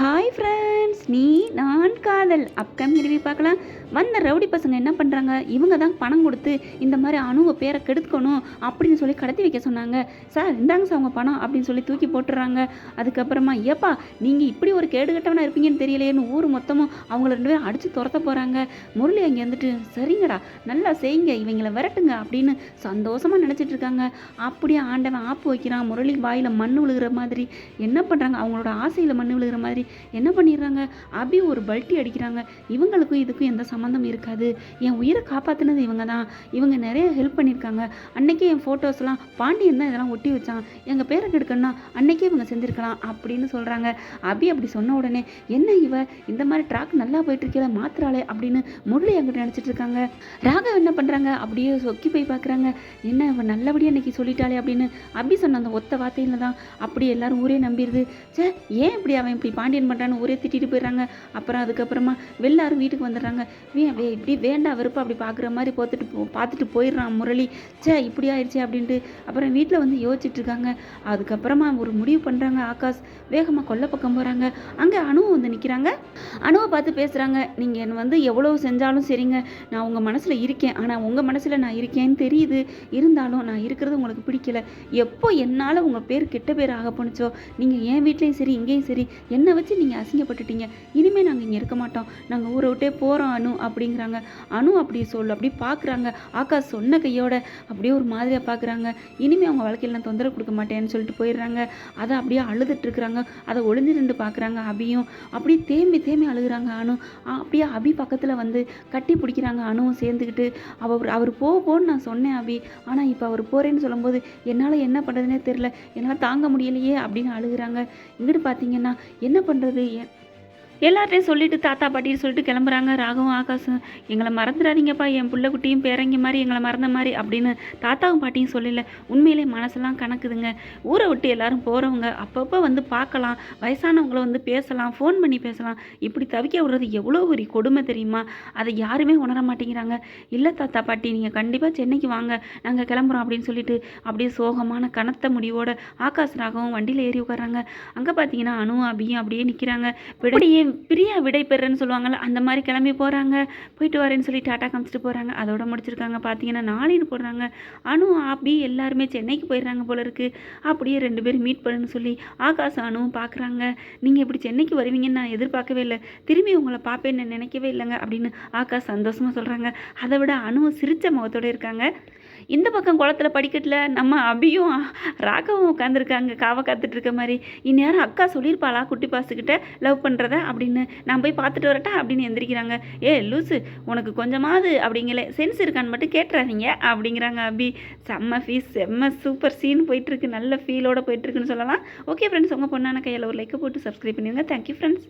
Hi friends நீ நான் காதல். அப்கமிங் ரிவ்யூ பார்க்கலாம். வந்த ரவுடி பசங்க என்ன பண்ணுறாங்க இவங்க தான் பணம் கொடுத்து இந்த மாதிரி அணுவை பேரை கெடுக்கணும் அப்படின்னு சொல்லி கடத்தி வைக்க சொன்னாங்க. சார் இந்தாங்க சார் அவங்க பணம் அப்படின்னு சொல்லி தூக்கி போட்டுறாங்க. அதுக்கப்புறமா ஏப்பா நீங்கள் இப்படி ஒரு கேடு கட்டவனாக இருப்பீங்கன்னு தெரியலையேன்னு ஊர் மொத்தமும் அவங்கள ரெண்டு பேரும் அடித்து துரத்த போகிறாங்க முரளி அங்கே வந்துட்டு சரிங்கடா நல்லா செய்யுங்க இவங்களை விரட்டுங்க அப்படின்னு சந்தோஷமாக நினச்சிட்டு இருக்காங்க. அப்படியே ஆண்டவன் ஆப்பு வைக்கிறான். முரளி வாயில் மண் விழுகிற மாதிரி. என்ன பண்ணுறாங்க அவங்களோட ஆசையில் மண் விழுகிற மாதிரி. என்ன பண்ணிடுறாங்க? அபி ஒரு பல்ட்டி அடிக்கிறாங்க. இவங்களுக்கும் இதுக்கும் எந்த சம்மந்தம் இருக்காது. என் உயிரை காப்பாற்றினது இவங்க தான் இவங்க நிறைய ஹெல்ப் பண்ணியிருக்காங்க. அன்னைக்கே என் ஃபோட்டோஸ்லாம் பாண்டியன் தான் இதெல்லாம் ஒட்டி வச்சான். எங்கள் பேரை கெடுக்கணும்னா அன்னைக்கே இவங்க செஞ்சுருக்கலாம் அப்படின்னு சொல்கிறாங்க அபி அப்படி சொன்ன உடனே என்ன இவ? இந்த மாதிரி ட்ராக் நல்லா போயிட்டு மாத்திராளே அப்படின்னு முரளி என்கிட்ட நினச்சிட்டு இருக்காங்க. ராகவ் என்ன பண்ணுறாங்க அப்படியே சொக்கி போய் பார்க்குறாங்க என்ன இவன் நல்லபடியாக இன்னைக்கு சொல்லிட்டாளே அப்படின்னு அபி சொன்ன அந்த ஒத்த வார்த்தையில தான் அப்படி எல்லாரும் ஊரே நம்பிடுது. சே ஏன் இப்படி அவன் இப்படி பாண்டியன் பண்ணுறான்னு ஊரே திட்டிட்டு போயிடுறாங்க. அப்புறம் அதுக்கப்புறமா எல்லாரும் வீட்டுக்கு வந்துடுறாங்க. வே இப்படி வேண்டாம் வெறுப்பா அப்படி பார்க்குற மாதிரி பார்த்துட்டு போ பார்த்துட்டு போயிடுறான் முரளி. சே இப்படி ஆயிடுச்சு அப்படின்ட்டு. அப்புறம் வீட்டில் வந்து யோசிச்சுட்டு இருக்காங்க. அதுக்கப்புறமா ஒரு முடிவு பண்ணுறாங்க ஆகாஷ். வேகமாக கொல்லை பக்கம் போகிறாங்க அங்கே அணுவும் வந்து நிற்கிறாங்க அணுவை பார்த்து பேசுகிறாங்க நீங்கள் என்ன வந்து எவ்வளோ செஞ்சாலும் சரிங்க. நான் உங்கள் மனசில் இருக்கேன். ஆனால் உங்கள் மனசில் நான் இருக்கேன்னு தெரியுது. இருந்தாலும் நான் இருக்கிறது உங்களுக்கு பிடிக்கல. எப்போ என்னால் உங்கள் பேர் கெட்ட பேர் ஆக போணுச்சோ? நீங்கள் என் வீட்லேயும் சரி இங்கேயும் சரி. என்னை வச்சு நீங்கள் அசிங்கப்பட்டுட்டீங்க. இனிமேல் நாங்கள் இங்கே இருக்க மாட்டோம். நாங்கள் ஊரை விட்டே போகிறோம் அனு அப்படிங்கிறாங்க. அனு அப்படி சொல்லு அப்படி பார்க்குறாங்க ஆகாஷ் சொன்ன கையோட அப்படியே ஒரு மாதிரியாக பார்க்குறாங்க இனிமேல் அவங்க வாழ்க்கையில் நான் தொந்தரவு கொடுக்க மாட்டேன்னு சொல்லிட்டு போயிடுறாங்க. அதை அப்படியே அழுதுட்டுருக்குறாங்க அதை ஒளிஞ்சு நின்று பார்க்குறாங்க அபியும். அப்படியே தேம்பி தேம்பி அழுகுறாங்க அனு. அப்படியே அபி பக்கத்தில் வந்து கட்டி பிடிக்கிறாங்க அணுவும் சேர்ந்துக்கிட்டு அவர் அவர் போ போன்னு நான் சொன்னேன் அபி. ஆனால் இப்போ அவர் போகிறேன்னு சொல்லும்போது என்னால் என்ன பண்ணுறதுனே தெரில என்னால் தாங்க முடியலையே அப்படின்னு அழுகுறாங்க. இங்கிட்டு பார்த்தீங்கன்னா என்ன பண்ணுறது எல்லார்ட்டையும் சொல்லிட்டு தாத்தா பாட்டின்னு சொல்லிட்டு கிளம்புறாங்க. ராகவும் ஆகாஷும் எங்களை மறந்துடாதீங்கப்பா என் பிள்ளை குட்டியும் பேரங்க மாதிரி எங்களை மறந்த மாதிரி அப்படின்னு தாத்தாவும் பாட்டியும் சொல்லல. உண்மையிலே மனசெல்லாம் கணக்குதுங்க. ஊரை விட்டு எல்லாரும் போகிறவங்க அப்பப்போ வந்து பார்க்கலாம். வயசானவங்களை வந்து பேசலாம். ஃபோன் பண்ணி பேசலாம். இப்படி தவிக்க விடுறது எவ்வளோ ஒரு கொடுமை தெரியுமா? அதை யாருமே உணர மாட்டேங்கிறாங்க. இல்லை தாத்தா பாட்டி நீங்கள் கண்டிப்பாக சென்னைக்கு வாங்க. நாங்கள் கிளம்புறோம் அப்படின்னு சொல்லிட்டு அப்படியே சோகமான கனத்த முடிவோட ஆகாஷ் ராகவும் வண்டியில் ஏறி உட்காராங்க அங்கே பார்த்தீங்கன்னா அணுவும் அபியும் அப்படியே நிற்கிறாங்க விடையே பிரியா விடை பெறன்னு சொல்லுவாங்கல்ல அந்த மாதிரி கிளம்பி போகிறாங்க போயிட்டு வரேன்னு சொல்லி டாட்டா காமிச்சிட்டு போகிறாங்க அதோட முடிச்சிருக்காங்க. பார்த்தீங்கன்னா நாளின்னு போடுறாங்க. அனு ஆபி எல்லாருமே சென்னைக்கு போயிடுறாங்க போல இருக்குது அப்படியே ரெண்டு பேரும் மீட் பண்ணுன்னு சொல்லி ஆகாஷ் அணுவும் பார்க்குறாங்க நீங்கள் இப்படி சென்னைக்கு வருவீங்கன்னு நான் எதிர்பார்க்கவே இல்லை. திரும்பி உங்களை பார்ப்பேன்னு நினைக்கவே இல்லைங்க அப்படின்னு ஆகாஷ் சந்தோஷமாக சொல்கிறாங்க அதை விட அணுவும் சிரித்த முகத்தோட இருக்காங்க. இந்த பக்கம் குளத்துல படிக்கட்டில் நம்ம அபியும் ராகவும் உட்காந்துருக்காங்க காவை காத்துட்டு இருக்க மாதிரி. இந்நேரம் அக்கா சொல்லியிருப்பாளா குட்டி பாசுக்கிட்ட லவ் பண்ணுறத அப்படின்னு நான் போய் பார்த்துட்டு வரட்டா அப்படின்னு எந்திரிக்கிறாங்க. ஏ லூசு உனக்கு கொஞ்சமாவது அப்படிங்கல சென்ஸ் இருக்கான்னு மட்டும் கேட்டுறாதீங்க அப்படிங்கிறாங்க அபி. செம்ம ஃபீஸ் செம்ம சூப்பர் சீன் போயிட்டுருக்கு. நல்ல ஃபீலோட போயிட்டுருக்குன்னு சொல்லலாம். ஓகே ஃப்ரெண்ட்ஸ் உங்கள் பொண்ணான கையில் ஒரு லைக்கை போட்டு சப்ஸ்கிரைப் பண்ணிடுங்க தேங்க்யூ ஃப்ரெண்ட்ஸ்